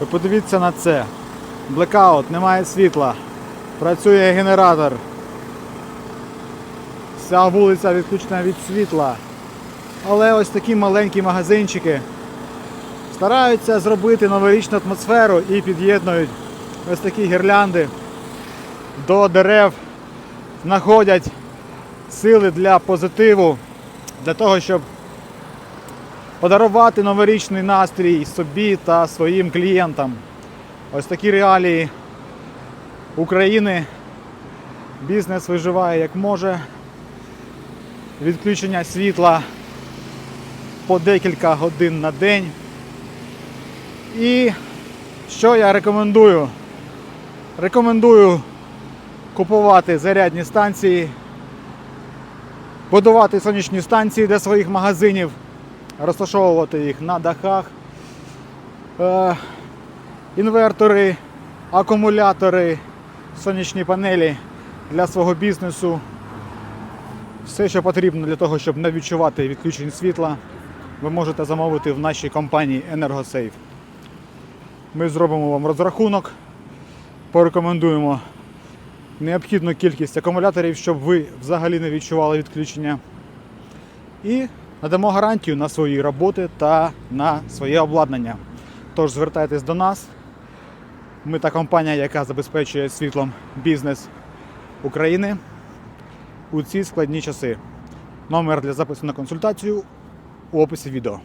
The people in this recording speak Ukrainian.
Ви подивіться на це. Блекаут, немає світла. Працює генератор. Вся вулиця відключена від світла. Але ось такі маленькі магазинчики стараються зробити новорічну атмосферу і під'єднують ось такі гірлянди до дерев, знаходять сили для позитиву, для того, щоб подарувати новорічний настрій собі та своїм клієнтам. Ось такі реалії України. Бізнес виживає як може. Відключення світла по декілька годин на день. І що я рекомендую? Рекомендую купувати зарядні станції, будувати сонячні станції для своїх магазинів, розташовувати їх на дахах, е, інвертори, акумулятори, сонячні панелі для свого бізнесу. Все, що потрібно для того, щоб не відчувати відключень світла, ви можете замовити в нашій компанії EnergoSafe. Ми зробимо вам розрахунок, порекомендуємо необхідну кількість акумуляторів, щоб ви взагалі не відчували відключення. І надамо гарантію на свої роботи та на своє обладнання. Тож звертайтесь до нас. Ми та компанія, яка забезпечує світлом бізнес України у ці складні часи. Номер для запису на консультацію у описі відео.